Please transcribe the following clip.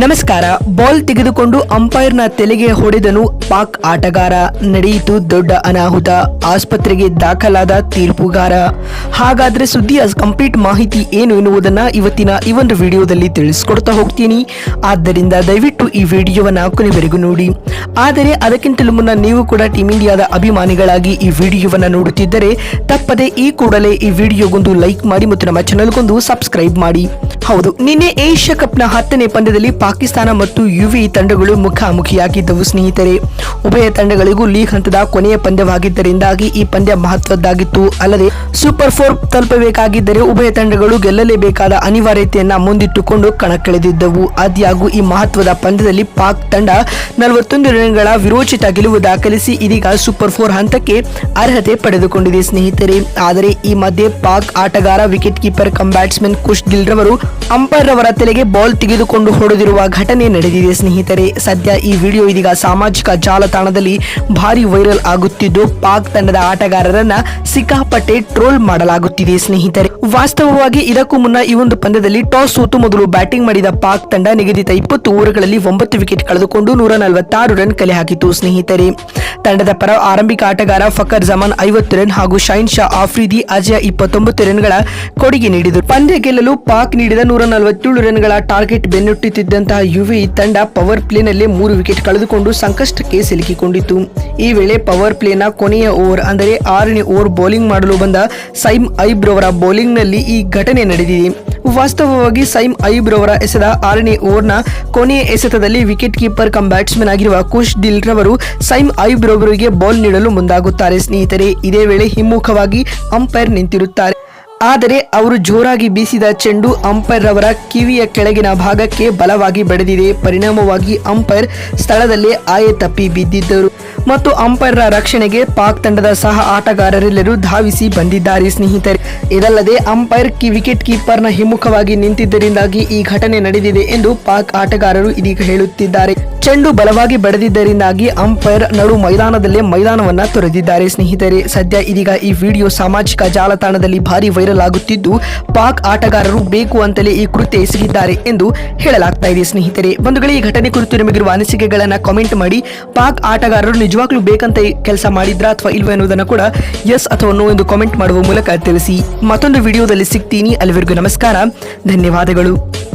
ನಮಸ್ಕಾರ. ಬಾಲ್ ತೆಗೆದುಕೊಂಡು ಅಂಪೈರ್ನ ತಲೆಗೆ ಹೊಡೆದನು ಪಾಕ್ ಆಟಗಾರ. ನಡೆಯಿತು ದೊಡ್ಡ ಅನಾಹುತ. ಆಸ್ಪತ್ರೆಗೆ ದಾಖಲಾದ ತೀರ್ಪುಗಾರ. ಹಾಗಾದ್ರೆ ಸುದ್ದಿಯ ಕಂಪ್ಲೀಟ್ ಮಾಹಿತಿ ಏನು ಎನ್ನುವುದನ್ನು ಇವತ್ತಿನ ಈ ಒಂದು ವಿಡಿಯೋದಲ್ಲಿ ತಿಳಿಸ್ಕೊಡ್ತಾ ಹೋಗ್ತೀನಿ. ಆದ್ದರಿಂದ ದಯವಿಟ್ಟು ಈ ವಿಡಿಯೋವನ್ನು ಕೊನೆವರೆಗೂ ನೋಡಿ. ಆದರೆ ಅದಕ್ಕಿಂತಲೂ ಮುನ್ನ ನೀವು ಕೂಡ ಟೀಮ್ ಇಂಡಿಯಾದ ಅಭಿಮಾನಿಗಳಾಗಿ ಈ ವಿಡಿಯೋವನ್ನು ನೋಡುತ್ತಿದ್ದರೆ ತಪ್ಪದೆ ಈ ಕೂಡಲೇ ಈ ವಿಡಿಯೋಗೊಂದು ಲೈಕ್ ಮಾಡಿ ಮತ್ತು ನಮ್ಮ ಚಾನಲ್ಗೊಂದು ಸಬ್ಸ್ಕ್ರೈಬ್ ಮಾಡಿ. ಹೌದು, ನಿನ್ನೆ ಏಷ್ಯಾ ಕಪ್ನ ಹತ್ತನೇ ಪಂದ್ಯದಲ್ಲಿ ಪಾಕಿಸ್ತಾನ ಮತ್ತು ಯುವಿ ತಂಡಗಳು ಮುಖಾಮುಖಿಯಾಗಿದ್ದವು ಸ್ನೇಹಿತರೆ. ಉಭಯ ತಂಡಗಳಿಗೂ ಲೀಗ್ ಹಂತದ ಕೊನೆಯ ಪಂದ್ಯವಾಗಿದ್ದರಿಂದಾಗಿ ಈ ಪಂದ್ಯ ಮಹತ್ವದ್ದಾಗಿತ್ತು. ಅಲ್ಲದೆ ಸೂಪರ್ ಫೋರ್ ತಲುಪಬೇಕಾಗಿದ್ದರೆ ಉಭಯ ತಂಡಗಳು ಗೆಲ್ಲಲೇಬೇಕಾದ ಅನಿವಾರ್ಯತೆಯನ್ನ ಮುಂದಿಟ್ಟುಕೊಂಡು ಕಣಕ್ಕಿಳಿದಿದ್ದವು. ಆದ್ಯಾಗೂ ಈ ಮಹತ್ವದ ಪಂದ್ಯದಲ್ಲಿ ಪಾಕ್ ತಂಡ ನಲವತ್ತೊಂದು ರನ್ಗಳ ವಿರೋಚಿತ ಗೆಲುವು ದಾಖಲಿಸಿ ಇದೀಗ ಸೂಪರ್ ಫೋರ್ ಹಂತಕ್ಕೆ ಅರ್ಹತೆ ಪಡೆದುಕೊಂಡಿದೆ ಸ್ನೇಹಿತರೆ. ಆದರೆ ಈ ಮಧ್ಯೆ ಪಾಕ್ ಆಟಗಾರ, wicket keeper, cum batsman Kush Gill ರವರು ಅಂಪೈರ್ ರವರ ತಲೆಗೆ ಬಾಲ್ ತೆಗೆದುಕೊಂಡು ಹೊಡೆದಿರುವ ಘಟನೆ ನಡೆದಿದೆ ಸ್ನೇಹಿತರೆ. ಸದ್ಯ ಈ ವಿಡಿಯೋ ಇದೀಗ ಸಾಮಾಜಿಕ ಜಾಲತಾಣದಲ್ಲಿ ಭಾರಿ ವೈರಲ್ ಆಗುತ್ತಿದ್ದು, ಪಾಕ್ ತಂಡದ ಆಟಗಾರರನ್ನ ಸಿಕ್ಕಾಪಟ್ಟೆ ಟ್ರೋಲ್ ಮಾಡಲಾಗುತ್ತಿದೆ ಸ್ನೇಹಿತರೆ. ವಾಸ್ತವವಾಗಿ ಇದಕ್ಕೂ ಮುನ್ನ ಈ ಒಂದು ಪಂದ್ಯದಲ್ಲಿ ಟಾಸ್ ಸೋತು ಮೊದಲು ಬ್ಯಾಟಿಂಗ್ ಮಾಡಿದ ಪಾಕ್ ತಂಡ ನಿಗದಿತ ಇಪ್ಪತ್ತು ಓವರ್ಗಳಲ್ಲಿ ಒಂಬತ್ತು ವಿಕೆಟ್ ಕಳೆದುಕೊಂಡು ನೂರ ನಲವತ್ತಾರು ರನ್ ಕಲೆ ಹಾಕಿತು ಸ್ನೇಹಿತರೆ. ತಂಡದ ಪರ ಆರಂಭಿಕ ಆಟಗಾರ ಫಕರ್ ಜಮಾನ್ ಐವತ್ತು ರನ್ ಹಾಗೂ ಶೈನ್ ಶಾ ಆಫ್ರಿದಿ ಅಜಯ ಇಪ್ಪತ್ತೊಂಬತ್ತು ರನ್ಗಳ ಕೊಡುಗೆ ನೀಡಿದರು. ಪಂದ್ಯ ಗೆಲ್ಲಲು ಪಾಕ್ ನೀಡಿದ ನೂರ ನಲವತ್ತೇಳು ರನ್ಗಳ ಟಾರ್ಗೆಟ್ ಬೆನ್ನಟ್ಟುತ್ತಿದ್ದಂತಹ ಯುವಿ ತಂಡ ಪವರ್ ಪ್ಲೇನಲ್ಲಿ ಮೂರು ವಿಕೆಟ್ ಕಳೆದುಕೊಂಡು ಸಂಕಷ್ಟಕ್ಕೆ ಸಿಲುಕಿಕೊಂಡಿತು ಈ ವೇಳೆ ಪವರ್ ಪ್ಲೇನ ಕೊನೆಯ ಓವರ್ ಅಂದರೆ ಆರನೇ ಓವರ್ ಬೌಲಿಂಗ್ ಮಾಡಲು ಬಂದ ಸೈಮ್ ಐಬ್ರವರ ಬೌಲಿಂಗ್ನಲ್ಲಿ ಈ ಘಟನೆ ನಡೆದಿದೆ. ವಾಸ್ತವವಾಗಿ ಸೈಮ್ ಐಬ್ರವರ ಎಸೆದ ಆರನೇ ಓವರ್ನ ಕೊನೆಯ ಎಸೆತದಲ್ಲಿ ವಿಕೆಟ್ ಕೀಪರ್ ಕಮ್ ಬ್ಯಾಟ್ಸ್ಮನ್ ಆಗಿರುವ ಕುಶ್ ದಿಲ್ ರವರು ಸೈಮ್ ಐಬ್ರವರಿಗೆ ಬೌಲ್ ನೀಡಲು ಮುಂದಾಗುತ್ತಾರೆ. ಸ್ನೇಹಿತರೆ, ಇದೇ ವೇಳೆ ಹಿಮ್ಮುಖವಾಗಿ ಅಂಪೈರ್ ನಿಂತಿರುತ್ತಾರೆ. ಆದರೆ ಅವರು ಜೋರಾಗಿ ಬೀಸಿದ ಚೆಂಡು ಅಂಪೈರ್ ರವರ ಕಿವಿಯ ಕೆಳಗಿನ ಭಾಗಕ್ಕೆ ಬಲವಾಗಿ ಬಡಿದಿದೆ. ಪರಿಣಾಮವಾಗಿ ಅಂಪೈರ್ ಸ್ಥಳದಲ್ಲೇ ಆಯೆ ತಪ್ಪಿ ಬಿದ್ದಿದ್ದರು. ಮತ್ತು ಅಂಪೈರ್ರ ರಕ್ಷಣೆಗೆ ಪಾಕ್ ತಂಡದ ಸಹ ಆಟಗಾರರೆಲ್ಲರೂ ಧಾವಿಸಿ ಬಂದಿದ್ದಾರೆ ಸ್ನೇಹಿತರೆ. ಇದಲ್ಲದೆ ಅಂಪೈರ್ ಕಿ ವಿಕೆಟ್ ಕೀಪರ್ನ ಹಿಮ್ಮುಖವಾಗಿ ನಿಂತಿದ್ದರಿಂದಾಗಿ ಈ ಘಟನೆ ನಡೆದಿದೆ ಎಂದು ಪಾಕ್ ಆಟಗಾರರು ಇದೀಗ ಹೇಳುತ್ತಿದ್ದಾರೆ. ಚೆಂಡು ಬಲವಾಗಿ ಬಡದಿದ್ದರಿಂದಾಗಿ ಅಂಪೈರ್ ನಡು ಮೈದಾನದಲ್ಲೇ ಮೈದಾನವನ್ನ ತೊರೆದಿದ್ದಾರೆ. ಸ್ನೇಹಿತರೆ, ಸದ್ಯ ಇದೀಗ ಈ ವಿಡಿಯೋ ಸಾಮಾಜಿಕ ಜಾಲತಾಣದಲ್ಲಿ ಭಾರಿ ವೈರಲ್ ಆಗುತ್ತಿದ್ದು, ಪಾಕ್ ಆಟಗಾರರು ಬೇಕು ಅಂತಲೇ ಈ ಕೃತ್ಯ ಎಸಗಿದ್ದಾರೆ ಎಂದು ಹೇಳಲಾಗ್ತಾ ಇದೆ. ಸ್ನೇಹಿತರೆ, ಬಂಧುಗಳೇ, ಈ ಘಟನೆ ಕುರಿತು ನಿಮಗಿರುವ ಅನಿಸಿಕೆಗಳನ್ನ ಕಾಮೆಂಟ್ ಮಾಡಿ. ಪಾಕ್ ಆಟಗಾರರು ನಿಜವಾಗ್ಲೂ ಬೇಕಂತ ಕೆಲಸ ಮಾಡಿದ್ರ ಅಥವಾ ಇಲ್ವಾ ಎನ್ನುವುದನ್ನು ಕೂಡ ಎಸ್ ಅಥವಾ ನೋ ಎಂದು ಕಾಮೆಂಟ್ ಮಾಡುವ ಮೂಲಕ ತಿಳಿಸಿ. ಮತ್ತೊಂದು ವಿಡಿಯೋದಲ್ಲಿ ಸಿಗ್ತೀನಿ. ಅಲ್ಲಿವರೆಗೂ ನಮಸ್ಕಾರ. ಧನ್ಯವಾದಗಳು.